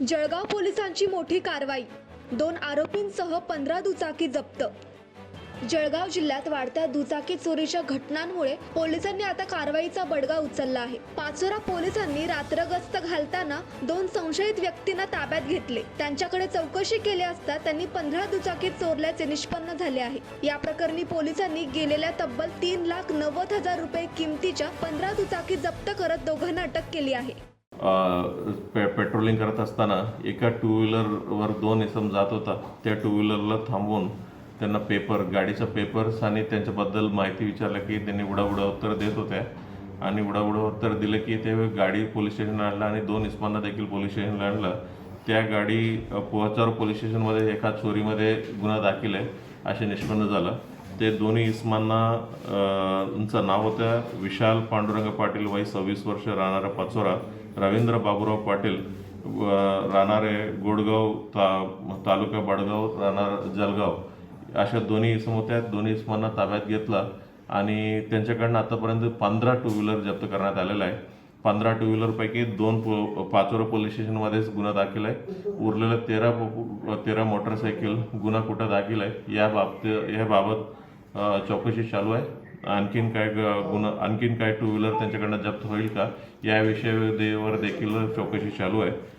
जळगाव पोलिसांची मोठी कारवाई. दोन आरोपींसह पंधरा दुचाकी जप्त. जळगाव जिल्ह्यात वाढत्या दुचाकी चोरीच्या घटनांमुळे पोलिसांनी आता कारवाईचा बडगा उचलला आहे. पाचोरा पोलिसांनी रात्रगस्त घालताना दोन संशयित व्यक्तींना ताब्यात घेतले. त्यांच्याकडे चौकशी केली असता त्यांनी पंधरा दुचाकी चोरल्याचे निष्पन्न झाले आहे. या प्रकरणी पोलिसांनी गेलेल्या तब्बल तीन लाख नव्वद हजार रुपये किमतीच्या पंधरा दुचाकी जप्त करत दोघांना अटक केली आहे. पे पेट्रोलिंग करत असताना एका टू व्हीलरवर दोन इसम जात होता. त्या टू व्हीलरला थांबवून त्यांना पेपर गाडीचा पेपर्स आणि त्यांच्याबद्दल माहिती विचारलं की त्यांनी उडाउडा उत्तर देत होत्या. आणि उडाउडा उत्तर दिलं की ते गाडी पोलीस स्टेशन आणलं आणि दोन इस्मांना देखील पोलीस स्टेशनला आणलं. त्या गाडी पोहचावर पोहाचार पोलीस स्टेशनमध्ये एका चोरीमध्ये गुन्हा दाखल आहे असे निष्पन्न झालं. ते दोन्ही इस्मांना चं नाव होतं विशाल पांडुरंग पाटील वय सव्वीस वर्ष राहणारा पाचोरा रवींद्र बाबुराव पाटील राहणारे गोडगाव ता तालुका बडगाव राहणार जलगाव. अशा दोन्ही इसम होत्या. दोन्ही इस्मांना ताब्यात घेतला आणि त्यांच्याकडनं आतापर्यंत पंधरा टू व्हीलर जप्त करण्यात आलेला आहे. पंधरा टू व्हीलरपैकी दोन पो पाचोरा पोलीस स्टेशनमध्येच गुन्हा दाखल आहे. उरलेलं तेरा तेरा मोटरसायकल गुन्हा कुठं दाखल आहे? या बाबत याबाबत चौकशी चालू आहे. आणखीन काय ग- गुन्हा आणखीन काय टू व्हीलर त्यांच्याकडनं जप्त होईल का? या विषयावर देखील चौकशी चालू आहे.